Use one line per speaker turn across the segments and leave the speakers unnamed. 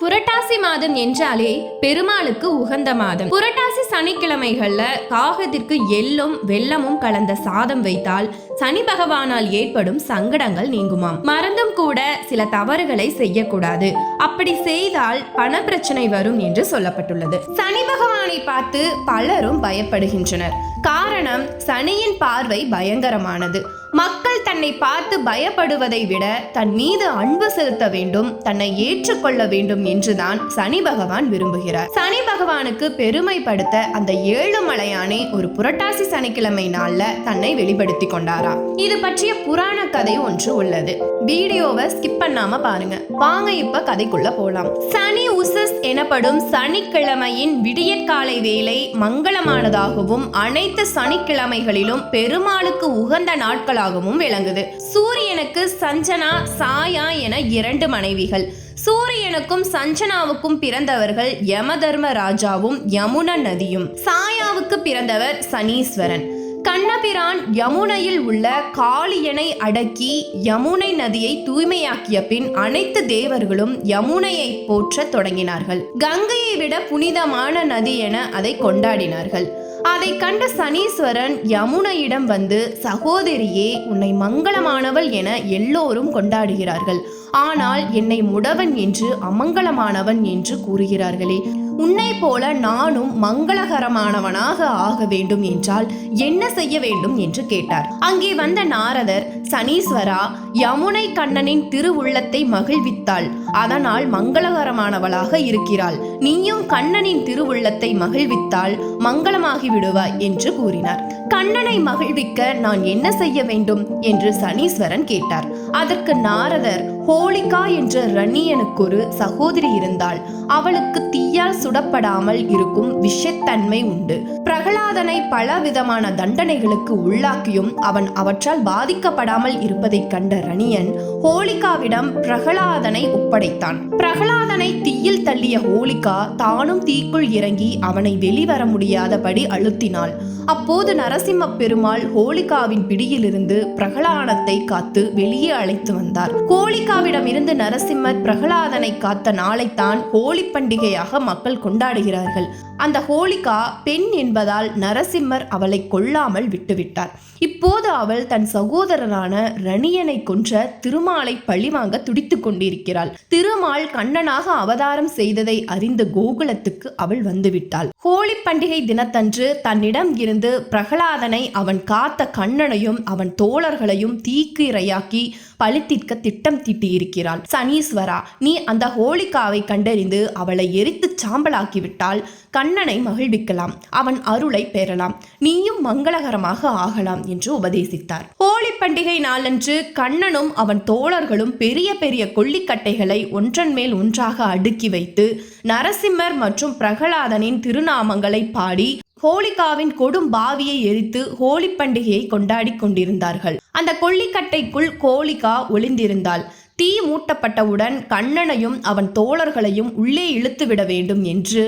புரட்டாசி மாதம் என்றாலே பெருமாளுக்கு உகந்த மாதம். புரட்டாசி சனிக்கிழமைகள்ல காகத்திற்கு எள்ளும் வெள்ளமும் கலந்த சாதம் வைத்தால் சனி பகவானால் ஏற்படும் சங்கடங்கள் நீங்குமாம். மறந்தும் கூட சில தவறுகளை செய்யக்கூடாது. அப்படி செய்தால் பண பிரச்சனை வரும் என்று சொல்லப்பட்டுள்ளது. சனி பகவானை பார்த்து பலரும் பயப்படுகின்றனர். காரணம் சனியின் பார்வை பயங்கரமானது. மக்கள் தன்னை பார்த்து பயப்படுவதை விட தன் மீது அன்பு செலுத்த வேண்டும் தன்னை ஏற்றுக்கொள்ள வேண்டும் என்றுதான் சனி பகவான் விரும்புகிறார். சனி பகவானுக்கு பெருமைப்படுத்த அந்த ஏழு மலையானே ஒரு புரட்டாசி சனிக்கிழமை நாள்ல தன்னை வெளிப்படுத்தி கொண்டாராம். இது பற்றிய புராண கதை ஒன்று உள்ளது. வீடியோவை ஸ்கிப் பண்ணாம பாருங்க. வாங்க இப்ப கதைக்குள்ள போலாம். சனி உசஸ் எனப்படும் சனிக்கிழமையின் விடியற்காலை வேலை மங்களமானதாகவும் அனைத்து சனிக்கிழமைகளிலும் பெருமாளுக்கு உகந்த நாட்களாகவும் விளங்குது. சூரியனுக்கு சஞ்சனா சாயா என இரண்டு மனைவிகள். சூரியனுக்கும் சஞ்சனாவுக்கும் பிறந்தவர்கள் யமதர்ம ராஜாவும் யமுன நதியும். சாயாவுக்கு பிறந்தவர் சனீஸ்வரன். கண்ணபிரான் யமுனையில் உள்ள காளியனை அடக்கி யமுனை நதியை தூய்மையாக்கிய பின் அனைத்து தேவர்களும் யமுனையை போற்றத் தொடங்கினார்கள். கங்கையை விட புனிதமான நதி என அதை கொண்டாடினார்கள். அதை கண்ட சனீஸ்வரன் யமுனையிடம் வந்து சகோதரியே உன்னை மங்களமானவள் என எல்லோரும் கொண்டாடுகிறார்கள். ஆனால் என்னை முடவன் என்று அமங்கலமானவன் என்று கூறுகிறார்களே உன்னை போல நானும் மங்களகரமானவனாக ஆக வேண்டும் என்றால் என்ன செய்ய வேண்டும் என்று கேட்டார். அங்கே வந்த நாரதர் சனீஸ்வரா யமுனை கண்ணனின் திருவுள்ளத்தை மகிழ்வித்தாள். அதனால் மங்களகரமானவளாக இருக்கிறாள். நீயும் கண்ணனின் திருவுள்ளத்தை மகிழ்வித்தால் மங்களமாகி விடுவாய் என்று கூறினார். கண்ணனை மகிழ்விக்க நான் என்ன செய்ய வேண்டும்? என்று சனீஸ்வரன் கேட்டார். அதற்கு நாரதர் ஹோலிகா என்ற ரணியனுக்கு ஒரு சகோதரி இருந்தாள். அவளுக்கு தீயால் சுடப்படாமல் இருக்கும் விஷத்தன்மை உண்டு. பிரகலாதனை பல விதமான தண்டனைகளுக்கு உள்ளாக்கியும் அவன் அவற்றால் பாதிக்கப்படாமல் இருப்பதைக் கண்ட ரணியன் ஹோலிகாவிடம் பிரகலாதனை ஒப்படைத்தான். பிரகலாதனை தீயில் தள்ளிய ஹோலிகா தானும் தீக்குள் இறங்கி அவனை வெளிவர முடியாதபடி அழுத்தினாள். அப்போது நரசிம்ம பெருமாள் ஹோலிகாவின் பிடியிலிருந்து பிரகலாதனை காத்து வெளியே அழைத்து வந்தார். ஹோலிகாவிடம் இருந்து நரசிம்மர் பிரகலாதனை காத்த நாளைத்தான் ஹோலி பண்டிகையாக மக்கள் கொண்டாடுகிறார்கள். அந்த ஹோலிகா பெண் என்பதால் நரசிம்மர் அவளை கொல்லாமல் விட்டுவிட்டார். இப்போது அவள் தன் சகோதரனான ரணியனை கொன்ற திருமாலை பழிவாங்க துடித்துக் கொண்டிருக்கிறாள். திருமால் கண்ணனாக அவதாரம் செய்ததை அறிந்த கோகுலத்துக்கு அவள் வந்துவிட்டாள். ஹோலி பண்டிகை தினத்தன்று தன்னிடம் இருந்து இருந்து பிரகலாதனை அவன் காத்த கண்ணனையும் அவன் தோழர்களையும் தீக்கு இரையாக்கி பழித்திற்க திட்டம் தீட்டியிருக்கிறாள். சனீஸ்வரா நீ அந்த ஹோலிகாவை கண்டறிந்து அவளை எரித்து சாம்பலாக்கிவிட்டால் கண்ணனை மகிழ்விக்கலாம் அவன் அருளை பெறலாம் நீயும் மங்களகரமாக ஆகலாம் என்று உபதேசித்தார். ஹோலி பண்டிகை நாளன்று கண்ணனும் அவன் தோழர்களும் பெரிய பெரிய கொல்லிக்கட்டைகளை ஒன்றன் மேல் ஒன்றாக அடுக்கி வைத்து நரசிம்மர் மற்றும் பிரகலாதனின் திருநாமங்களை பாடி ஹோலிகாவின் கொடும் பாவியை எரித்து ஹோலி பண்டிகையை கொண்டாடி கொண்டிருந்தார்கள். அந்த கொல்லிக்கட்டைக்குள் கோலிகா ஒளிந்திருந்தாள். தீ மூட்டப்பட்டவுடன் கண்ணனையும் அவன் தோழர்களையும் உள்ளே இழுத்துவிட வேண்டும் என்று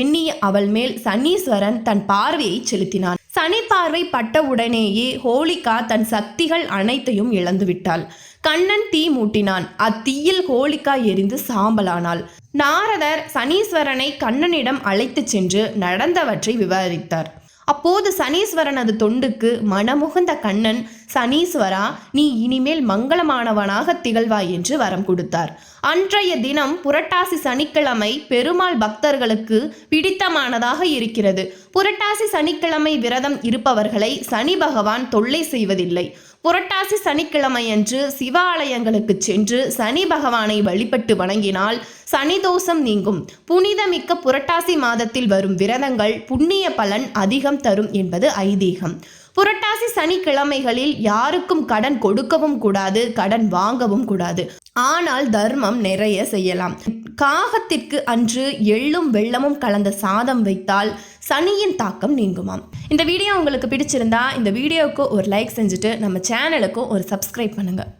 எண்ணி அவள் மேல் சனீஸ்வரன் தன் பார்வையை செலுத்தினான். சனிப்பார்வை பார்வை பட்டவுடனேயே ஹோலிகா தன் சக்திகள் அனைத்தையும் இழந்துவிட்டாள். கண்ணன் தீ மூட்டினான். அத்தீயில் ஹோலிகா எரிந்து சாம்பலானாள். நாரதர் சனீஸ்வரனை கண்ணனிடம் அழைத்துச் சென்று நடந்தவற்றை விவரித்தார். அப்போது சனீஸ்வரனது தொண்டுக்கு மனமுகுந்த கண்ணன் சனீஸ்வரா நீ இனிமேல் மங்களமானவனாக திகழ்வாய் என்று வரம் கொடுத்தார். அன்றைய தினம் புரட்டாசி சனிக்கிழமை பெருமாள் பக்தர்களுக்கு பிடித்தமானதாக இருக்கிறது. புரட்டாசி சனிக்கிழமை விரதம் இருப்பவர்களை சனி பகவான் தொல்லை செய்வதில்லை. புரட்டாசி சனிக்கிழமையன்று சிவாலயங்களுக்கு சென்று சனி பகவானை வழிபட்டு வணங்கினால் சனி தோஷம் நீங்கும். புனிதமிக்க புரட்டாசி மாதத்தில் வரும் விரதங்கள் புண்ணிய பலன் அதிகம் தரும் என்பது ஐதீகம். புரட்டாசி சனிக்கிழமைகளில் யாருக்கும் கடன் கொடுக்கவும் கூடாது கடன் வாங்கவும் கூடாது. ஆனால் தர்மம் நிறைய செய்யலாம். காகத்திற்கு அன்று எள்ளும் வெள்ளமும் கலந்த சாதம் வைத்தால் சனியின் தாக்கம் நீங்குமாம். இந்த வீடியோ உங்களுக்கு பிடிச்சிருந்தா இந்த வீடியோவுக்கு ஒரு லைக் செஞ்சுட்டு நம்ம சேனலுக்கும் ஒரு சப்ஸ்கிரைப் பண்ணுங்கள்